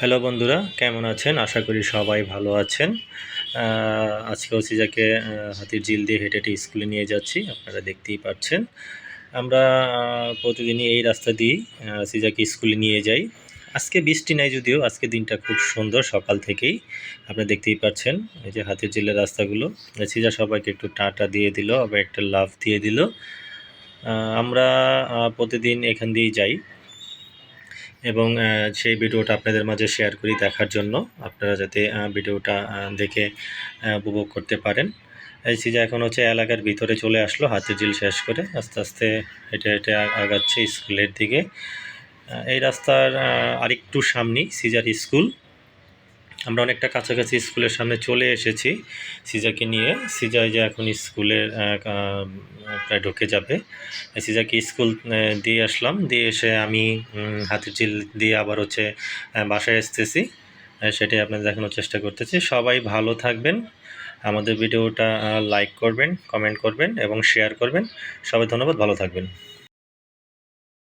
Hello বন্ধুরা, কেমন আছেন? আশা করি সবাই ভালো আছেন। আজকেও সিজাকে হাতির ঝিল দিয়ে হেঁটে হেঁটে স্কুলে নিয়ে যাচ্ছি, আপনারা দেখতেই পাচ্ছেন। আমরা প্রতিদিনই এই রাস্তা দিয়েই সিজাকে স্কুলে নিয়ে যাই। আজকে বৃষ্টি নাই যদিও, আজকে দিনটা খুব সুন্দর, সকাল থেকেই। আপনি দেখতেই পাচ্ছেন, এই যে হাতির ঝিলের রাস্তাগুলো। সিজা সবাইকে একটু টাটা দিয়ে দিল, আবার একটা লাভ দিয়ে দিল। আমরা প্রতিদিন এখান দিয়েই যাই। এবং সেই ভিডিওটা আপনাদের মাঝে শেয়ার করি দেখার জন্য। আপনারা যাতে ভিডিওটা দেখে উপভোগ করতে পারেন। এই সিজা এখন হচ্ছে এলাকার ভিতরে চলে আসলো হাতির ঝিল শেষ করে, আস্তে আস্তে হেঁটে হেঁটে আগাচ্ছে স্কুলের দিকে। এই রাস্তার আরেকটু সামনেই সিজার স্কুল। আমরা অনেকটা কাছাকাছি স্কুলের সামনে চলে এসেছি সিজাকে নিয়ে। সিজা যে এখন আহ, প্রায় ঢুকে যাবে। সিজাকে স্কুল দিয়ে আসলাম। দিয়ে এসে আমি উম, চিল দিয়ে আবার হচ্ছে বাসায় আসতেছি। সেটাই আপনাদের দেখানোর চেষ্টা করতেছি। সবাই ভালো থাকবেন। আমাদের ভিডিওটা লাইক করবেন কমেন্ট করবেন এবং শেয়ার করবেন। সবাই ধন্যবাদ ভালো থাকবেন।